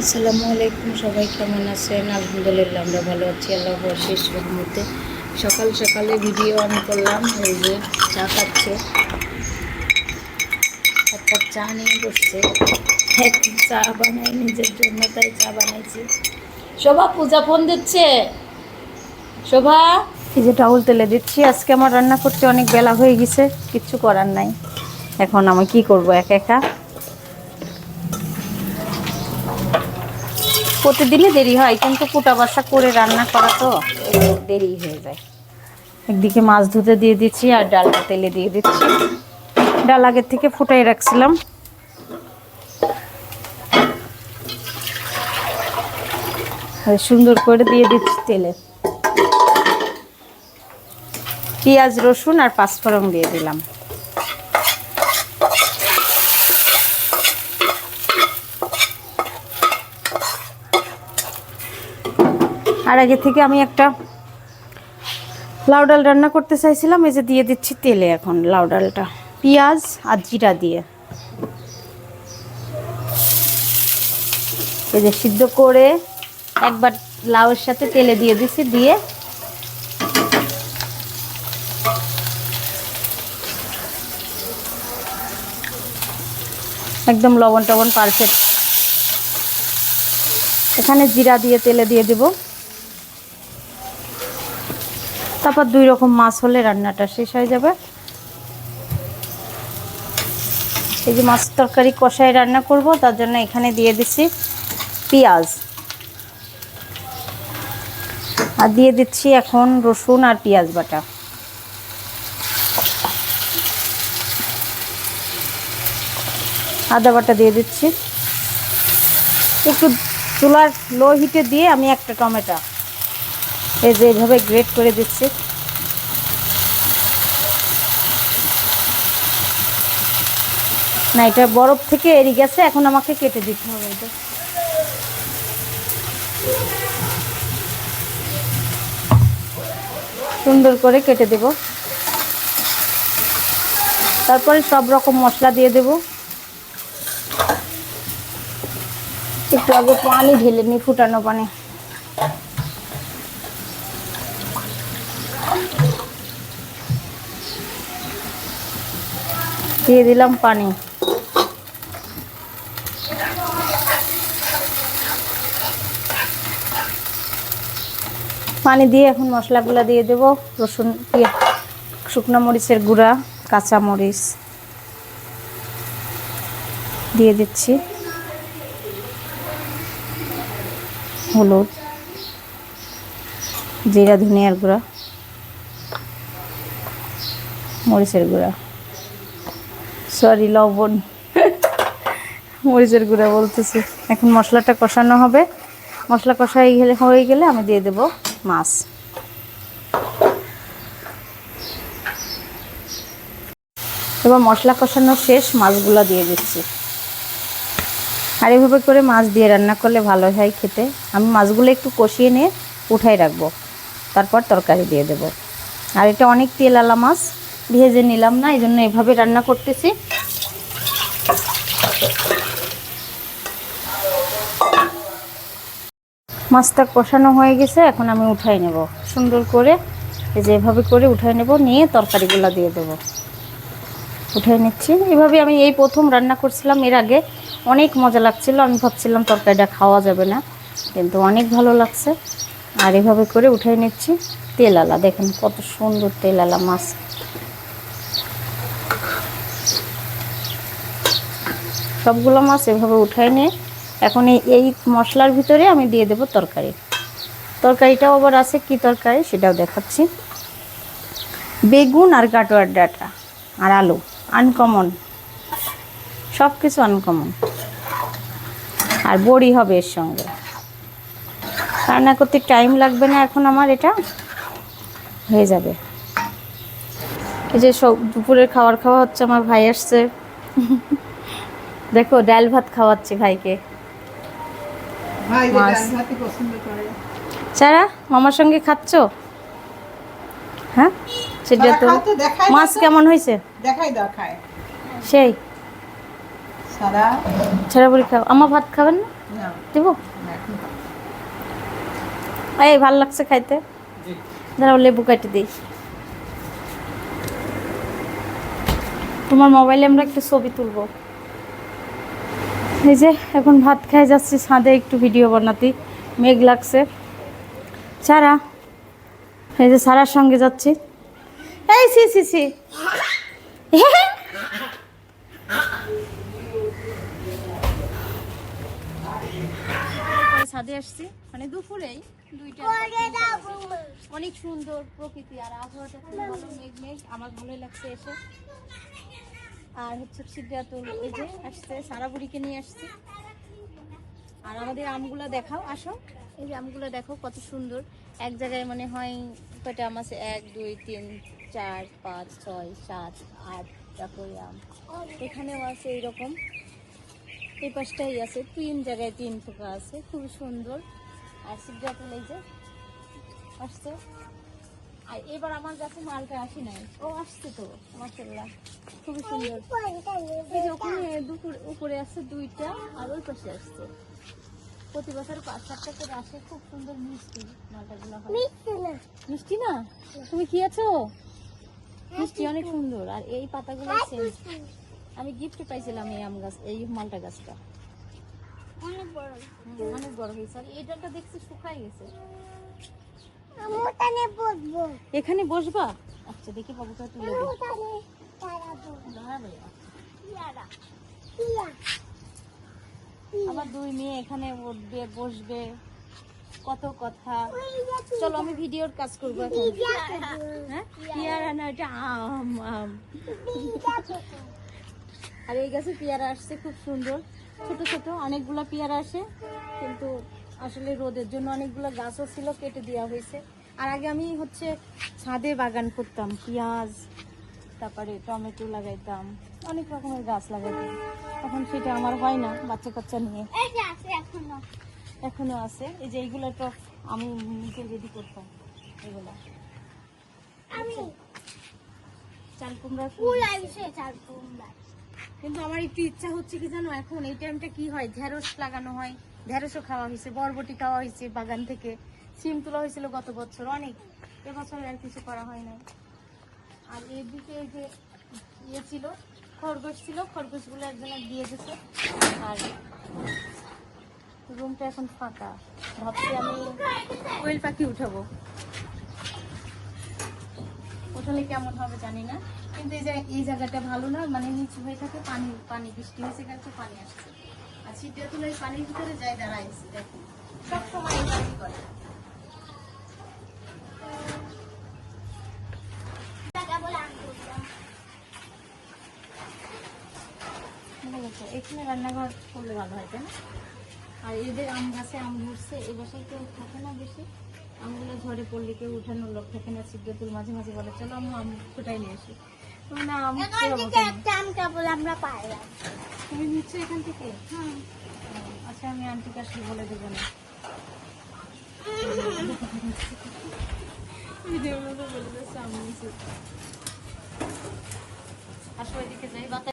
আসসালামু আলাইকুম, সবাই কেমন আছেন? আলহামদুলিল্লাহ, আমরা ভালো আছি। আল্লাহ শেষ রহমতে। সকাল সকালে ভিডিও অন করলাম, এই যে চা খাচ্ছে। এক কাপ চা নিয়ে বসছে। চা বানাই নিজের জন্য, তাই চা বানাইছি। শোভা, পূজা ফোন দিচ্ছে। শোভা? এই যে টাউল তেলে দিচ্ছি। আজকে আমার রান্না করতে অনেক বেলা হয়ে গেছে কিচ্ছু করার নাই। এখন আমি কি করব, একা একা? প্রতিদিনই দেরি হয়, কিন্তু কুটা বাসা করে রান্না করা তো দেরি হয়ে যায়। একদিকে মাছ ধুতে দিয়ে দিচ্ছি আর ডালটা তেলে দিয়ে দিচ্ছি। ডাল আগের থেকে ফুটাই রাখছিলাম। সুন্দর করে দিয়ে দিচ্ছি তেলে। পেঁয়াজ, রসুন আর পাঁচফোড়ন দিয়ে দিলাম। আর আগে থেকে আমি একটা লাউ ডাল রান্না করতে চাইছিলাম। এই যে দিয়ে দিচ্ছি তেলে এখন লাউ ডালটা। পেঁয়াজ আর জিরা দিয়ে। এই যে সিদ্ধ করে একবার লাউয়ের সাথে তেলে দিয়ে দিচ্ছি দিয়ে একদম লবণ টবণ পারফেক্ট এখানে জিরা দিয়ে তেলে দিয়ে দেব। তারপর দুই রকম মাছ হলে রান্নাটা শেষ হয়ে যাবে। এই যে মাছ তরকারি কষায় রান্না করব, তার জন্য এখানে দিয়ে দিচ্ছি পেঁয়াজ। আর দিয়ে দিচ্ছি এখন রসুন আর পেঁয়াজ বাটা। আদা বাটা দিয়ে দিচ্ছি। একটু চুলার লো হিটে দিয়ে আমি একটা টমেটো এই যে এইভাবে গ্রেট করে দিচ্ছি। না, এটা বরফ থেকে এড়িয়ে গেছে এখন আমাকে কেটে দিতে হবে এটা। সুন্দর করে কেটে দেব। তারপরে সব রকম মশলা দিয়ে দেব। একটু আগে পানি ঢেলে নি ফুটানো পানি। দিয়ে দিলাম পানি। পানি দিয়ে এখন মশলাগুলো দিয়ে দেব। রসুন ইয়ে, শুকনো মরিচের গুঁড়া কাঁচা মরিচ দিয়ে দিচ্ছি। হলুদ জিরা ধনিয়ার গুঁড়া মরিচের গুঁড়া। সরি, লবণ। মরিচের গুঁড়া বলতেছি। এখন মশলাটা কষানো হবে। মশলা কষাই গেলে হয়ে গেলে আমি দিয়ে দেব মাছ। এবার মশলা কষানো শেষ, মাছগুলো দিয়ে দিচ্ছি। আর এভাবে করে মাছ দিয়ে রান্না করলে ভালো হয় খেতে। আমি মাছগুলো একটু কষিয়ে নিয়ে উঠাই রাখব। তারপর তরকারি দিয়ে দেব। আর এটা অনেক তেলালা মাছ। ভেজে নিলাম না, এই জন্য এভাবে রান্না করতেছি। মাছটা কষানো হয়ে গেছে, এখন আমি উঠাই নেব। সুন্দর করে এই যে এভাবে করে উঠাই নেব, নিয়ে তরকারিগুলো দিয়ে দেব। উঠাই নিচ্ছি। এভাবে আমি এই প্রথম রান্না করছিলাম, এর আগে অনেক মজা লাগছিল। আমি ভাবছিলাম তরকারিটা খাওয়া যাবে না, কিন্তু অনেক ভালো লাগছে। আর এভাবে করে উঠাই নিচ্ছি। তেল আলা, দেখেন কত সুন্দর তেল আলা মাছ। সবগুলো মাছ এভাবে উঠাই নিয়ে এখন এই মশলার ভিতরে আমি দিয়ে দেব তরকারি। তরকারিটাও আবার আছে, কি তরকারি সেটাও দেখাচ্ছি। বেগুন আর কাটোয়ার ডাটা আর আলু আনকমন সব কিছু আনকমন আর বড়ি হবে এর সঙ্গে। রান্না করতে টাইম লাগবে না এখন আমার, এটা হয়ে যাবে। এই যে সব দুপুরের খাবার খাওয়া হচ্ছে, আমার ভাই আসছে। দেখো ডাল ভাত খাওয়াচ্ছি ভাইকে। ভাই মাছ। ডাল ভাতই পছন্দ করে। সারা মামার সঙ্গে খাচ্ছ? হ্যাঁ? সেটা তো মাছ কেমন হয়েছে? দেখাই দাও খায়। সেই। সারা ছেড়া বড়ি খাও। আমার ভাত খাবেন না? না। দেবো? এই ভালো লাগছে খাইতে। দাঁড়াও লেবু কাটি দিই। তোমার মোবাইলে আমরা একটু ছবি তুলবো। এই যে এখন ভাত খাই যাচ্ছি ছাদে একটু ভিডিও বানাতে। মেঘ লাগছে। সারা এই যে সারার সঙ্গে যাচ্ছি। এই সি সি সি ছাদে আসছি। মানে দুপুরেই দুইটা অনেক সুন্দর প্রকৃতি আর আবহাওয়াটা মেঘ মেঘ। আমার ভালোই লাগছে এসে। আর হচ্ছে সিদ্ধাতুল এই যে আসছে, সারা বুড়িকে নিয়ে আসছি। আর আমাদের আমগুলো দেখাও, আসো। এই যে আমগুলো দেখো, কত সুন্দর। এক জায়গায় মনে হয় কয়টা আম আছে? এক, দুই, তিন, চার, পাঁচ, ছয়, সাত, আট, তারপরে আম। এখানেও আছে এইরকম। এই পাশটাই আছে। তিন জায়গায় তিন পোকা আছে। খুব সুন্দর। আর সিদ্ধাতুল এই যে আসছে। আর এবার আমার কাছে মালটা আসি নাই। ও আসছে তো মাসাল্লাহ খুবই সুন্দর। এই যে ওখানে দুপুর উপরে আসছে দুইটা আর ওই পাশে আসছে। প্রতি বছর পাঁচ সাতটা করে আসে খুব সুন্দর মিষ্টি মালটাগুলো হয়। মিষ্টি না। তুমি কি আছো মিষ্টি অনেক সুন্দর। আর এই পাতাগুলো সেন্ট আমি গিফট পাইছিলাম এই আম গাছ এই মালটা গাছটা। অনেক বড়। অনেক বড় হয়েছে। আর এই ডালটা দেখছি শুকাই গেছে। এখানে বসবা? আচ্ছা দেখি বাবুটা তুলে দাঁড়াবে। আমার দুই মেয়ে এখানে উঠবে বসবে। কত কথা। চলো আমি ভিডিওর কাজ করব হ্যাঁ? পেয়ারা না এটা আম আম। আর এই গাছে পেয়ারা আসছে খুব সুন্দর। ছোট ছোট অনেকগুলো পেয়ারা আসে। কিন্তু আসলে রোদের জন্য অনেকগুলো গাছও ছিল কেটে দেওয়া হয়েছে। আর আগে আমি হচ্ছে ছাদে বাগান করতাম পেঁয়াজ তারপরে টমেটো লাগাইতাম অনেক রকমের গাছ লাগাইতাম। এখন সেটা আমার হয় না বাচ্চা কাচ্চা নিয়ে এখনও। আছে। এই যে এইগুলো তো আমি নিজে রেডি করতাম এগুলা। চাল কুমড়া কিন্তু আমার একটু ইচ্ছা হচ্ছে কি জানো এখন এই টাইমটা কি হয়? ঢেঁড়স লাগানো হয় ঢেঁড়সও খাওয়া হয়েছে, বরবটি খাওয়া হয়েছে বাগান থেকে। সিম তোলা হয়েছিল গত বছর, অনেক। এবছর আর কিছু করা হয় নাই। আর এদিকে যে ইয়ে ছিল, খরগোশ ছিল, খরগোশগুলো একজনে দিয়ে গেছে। আর রুমটা এখন ফাঁকা। ভাবছি আমি কোয়েল পাখি উঠাবো। ওঠালে কেমন হবে জানি না। কিন্তু এই জায়গাটা ভালো না মানে নিচু হয়ে থাকে, পানি পানি বৃষ্টি হয়েছে গেছে পানি আসছে। আর তুলে পানির ভিতরে দাঁড়াইছি সব সময় করে। গেছে। এখানে রান্নাঘর করলে ভালো হয় তাই না আর এদের আম গাছে আম ধরছে এ বাসায় কেউ থাকে না বেশি। আমগুলো ঝড়ে পড়লে কেউ উঠানোর লোক থাকে না সিদ্ধতুল মাঝে মাঝে বলে চলো আমি আম কোটাই নিয়ে আসি। না আম আমরা পাইলাম তুমি নিচ্ছ এখান থেকে? হ্যাঁ। আচ্ছা আমি আন্টিকে আসলে বলে দেবো না। ভিডিওর মধ্যে বলে দিচ্ছে আমি নিচ্ছি। আসো এদিকে যাই বাতাস